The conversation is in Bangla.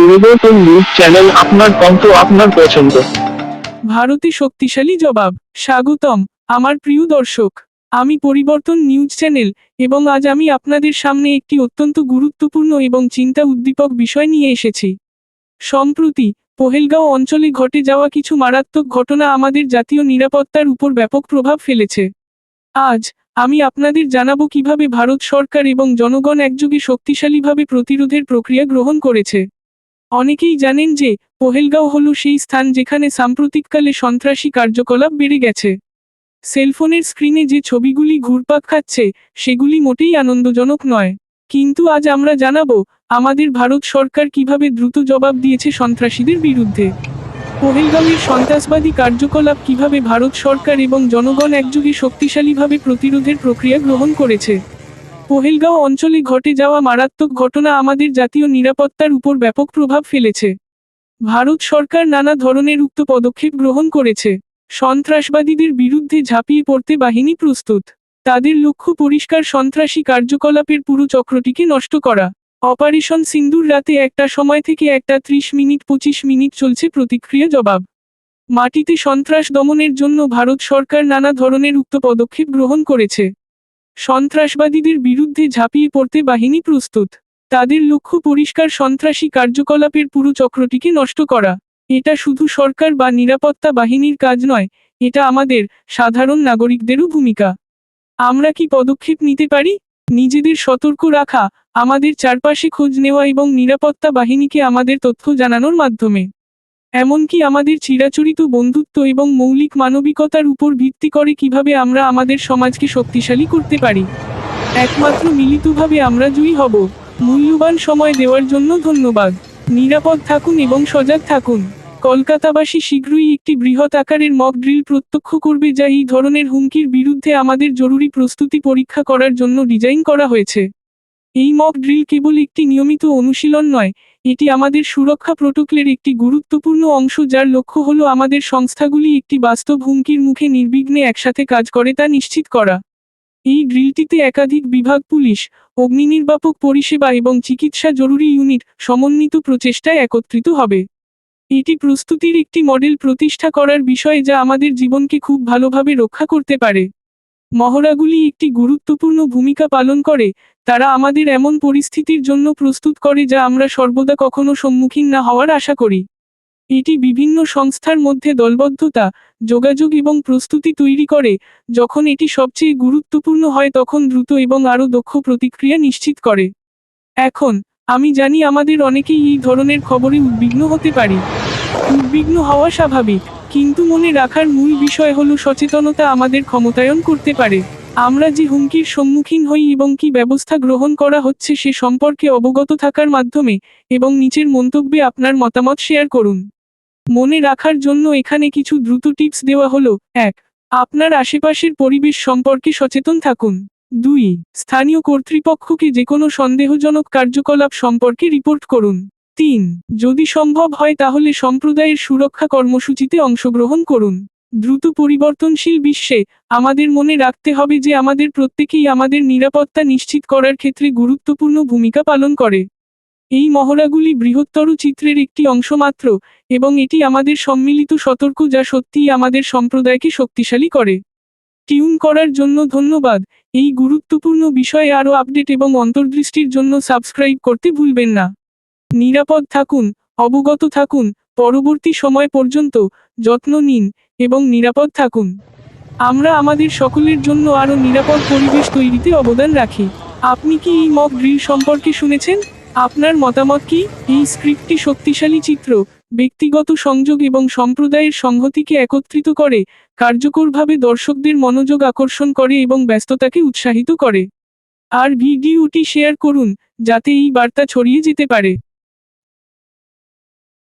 পরিবর্তন নিউজ চ্যানেল আপনার কণ্ঠ, আপনার পছন্দ। ভারতে শক্তিশালী জবাব। স্বাগতম, আমার প্রিয় দর্শক। আমি পরিবর্তন নিউজ চ্যানেল এবং আজ আমি আপনাদের সামনে একটি অত্যন্ত গুরুত্বপূর্ণ এবং চিন্তা উদ্দীপক বিষয় নিয়ে এসেছি। সম্প্রতি, পহেলগাঁও অঞ্চলে ঘটে যাওয়া কিছু মারাত্মক ঘটনা আমাদের জাতীয় নিরাপত্তার উপর ব্যাপক প্রভাব ফেলেছে। আজ, আমি আপনাদের জানাব কীভাবে ভারত সরকার এবং জনগণ একযোগে শক্তিশালীভাবে প্রতিরোধের প্রক্রিয়া গ্রহণ করেছে। অনেকেই জানেন যে পহেলগাঁও হল সেই স্থান যেখানে সাম্প্রতিককালে সন্ত্রাসী কার্যকলাপ বেড়ে গেছে। সেলফোনের স্ক্রিনে যে ছবিগুলি ঘুরপাক খাচ্ছে, সেগুলি মোটেই আনন্দজনক নয়। কিন্তু আজ আমরা জানাব, আমাদের ভারত সরকার কীভাবে দ্রুত জবাব দিয়েছে সন্ত্রাসীদের বিরুদ্ধে। পহেলগাঁওয়ের সন্ত্রাসবাদী কার্যকলাপ কীভাবে ভারত সরকার এবং জনগণ একযোগে শক্তিশালীভাবে প্রতিরোধের প্রক্রিয়া গ্রহণ করেছে। পহেলগাঁও অঞ্চলে ঘটে যাওয়া মারাত্মক ঘটনা আমাদের জাতীয় নিরাপত্তার উপর ব্যাপক প্রভাব ফেলেছে। ভারত সরকার নানা ধরনের উক্ত পদক্ষেপ গ্রহণ করেছে। সন্ত্রাসবাদীদের বিরুদ্ধে ঝাঁপিয়ে পড়তে বাহিনী প্রস্তুত। তাদের লক্ষ্য পরিষ্কার সন্ত্রাসী কার্যকলাপের পুরো চক্রটিকে নষ্ট করা। অপারেশন সিন্দুর রাতে একটা সময় থেকে একটা ত্রিশ মিনিট পঁচিশ মিনিট চলছে প্রতিক্রিয়া জবাব। মাটিতে সন্ত্রাস দমনের জন্য ভারত সরকার নানা ধরনের উক্ত পদক্ষেপ গ্রহণ করেছে। সন্ত্রাসবাদীদের বিরুদ্ধে ঝাঁপিয়ে পড়তে বাহিনী প্রস্তুত। তাদের লক্ষ্য পরিষ্কার সন্ত্রাসী কার্যকলাপের পুরো চক্রটিকে নষ্ট করা। এটা শুধু সরকার বা নিরাপত্তা বাহিনীর কাজ নয়, এটা আমাদের সাধারণ নাগরিকদেরও ভূমিকা। আমরা কি পদক্ষেপ নিতে পারি? নিজেদের সতর্ক রাখা, আমাদের চারপাশে খোঁজ নেওয়া এবং নিরাপত্তা বাহিনীকে আমাদের তথ্য জানানোর মাধ্যমে। এমনকি আমাদের চিরাচরিত বন্ধুত্ব এবং মৌলিক মানবিকতার উপর ভিত্তি করে কীভাবে আমরা আমাদের সমাজকে শক্তিশালী করতে পারি। একমাত্র মিলিতভাবে আমরা জয়ী হব। মূল্যবান সময় দেওয়ার জন্য ধন্যবাদ। নিরাপদ থাকুন এবং সজাগ থাকুন। কলকাতাবাসী শীঘ্রই একটি বৃহৎ আকারের মক ড্রিল প্রত্যক্ষ করবে যা এই ধরনের হুমকির বিরুদ্ধে আমাদের জরুরি প্রস্তুতি পরীক্ষা করার জন্য ডিজাইন করা হয়েছে। এই মক ড্রিল কেবল একটি নিয়মিত অনুশীলন নয়, এটি আমাদের সুরক্ষা প্রোটোকলের একটি গুরুত্বপূর্ণ অংশ যার লক্ষ্য হল আমাদের সংস্থাগুলি একটি বাস্তব হুমকির মুখে নির্বিঘ্নে একসাথে কাজ করে তা নিশ্চিত করা। এই ড্রিলটিতে একাধিক বিভাগ পুলিশ, অগ্নিনির্বাপক পরিষেবা এবং চিকিৎসা জরুরি ইউনিট সমন্বিত প্রচেষ্টায় একত্রিত হবে। এটি প্রস্তুতির একটি মডেল প্রতিষ্ঠা করার বিষয়ে যা আমাদের জীবনকে খুব ভালোভাবে রক্ষা করতে পারে। মহড়াগুলি একটি গুরুত্বপূর্ণ ভূমিকা পালন করে, তারা আমাদের এমন পরিস্থিতির জন্য প্রস্তুত করে যা আমরা সর্বদা কখনো সম্মুখীন না হওয়ার আশা করি। এটি বিভিন্ন সংস্থার মধ্যে দলবদ্ধতা, যোগাযোগ এবং প্রস্তুতি তৈরি করে, যখন এটি সবচেয়ে গুরুত্বপূর্ণ হয় তখন দ্রুত এবং আরও দক্ষ প্রতিক্রিয়া নিশ্চিত করে। এখন, আমি জানি আমাদের অনেকেই এই ধরনের খবরে উদ্বিগ্ন হতে পারি। উদ্বিগ্ন হওয়া স্বাভাবিক। কিন্তু মনে রাখার মূল বিষয় হলো সচেতনতা আমাদের ক্ষমতায়ন করতে পারে। আমরা যে হুমকির সম্মুখীন হই এবং কি ব্যবস্থা গ্রহণ করা হচ্ছে সে সম্পর্কে অবগত থাকার মাধ্যমে এবং নিচের মন্তব্যে আপনার মতামত শেয়ার করুন। মনে রাখার জন্য এখানে কিছু দ্রুত টিপস দেওয়া হলো, এক, আপনার আশেপাশের পরিবেশ সম্পর্কে সচেতন থাকুন। দুই, স্থানীয় কর্তৃপক্ষকে যে কোনো সন্দেহজনক কার্যকলাপ সম্পর্কে রিপোর্ট করুন। তিন। যদি সম্ভব হয় তাহলে সম্প্রদায়ের সুরক্ষা কর্মসূচিতে অংশগ্রহণ করুন। দ্রুত পরিবর্তনশীল বিশ্বে আমাদের মনে রাখতে হবে যে আমাদের প্রত্যেকেই আমাদের নিরাপত্তা নিশ্চিত করার ক্ষেত্রে গুরুত্বপূর্ণ ভূমিকা পালন করে। এই মহড়াগুলি বৃহত্তর চিত্রের একটি অংশ মাত্র এবং এটি আমাদের সম্মিলিত সতর্ক যা সত্যিই আমাদের সম্প্রদায়কে শক্তিশালী করে। টিউন করার জন্য ধন্যবাদ। এই গুরুত্বপূর্ণ বিষয়ে আরও আপডেট এবং অন্তর্দৃষ্টির জন্য সাবস্ক্রাইব করতে ভুলবেন না। নিরাপদ থাকুন, অবগত থাকুন, পরবর্তী সময় পর্যন্ত যত্ন নিন এবং নিরাপদ থাকুন। আমরা আমাদের সকলের জন্য আরও নিরাপদ পরিবেশ তৈরিতে অবদান রাখি। আপনি কি এই মক ড্রিল সম্পর্কে শুনেছেন? আপনার মতামত কি? এই স্ক্রিপ্টটি শক্তিশালী চিত্র, ব্যক্তিগত সংযোগ এবং সম্প্রদায়ের সংহতিকে একত্রিত করে, কার্যকরভাবে দর্শকদের মনোযোগ আকর্ষণ করে এবং ব্যস্ততাকে উৎসাহিত করে। আর ভিডিওটি শেয়ার করুন, যাতে এই বার্তা ছড়িয়ে যেতে পারে।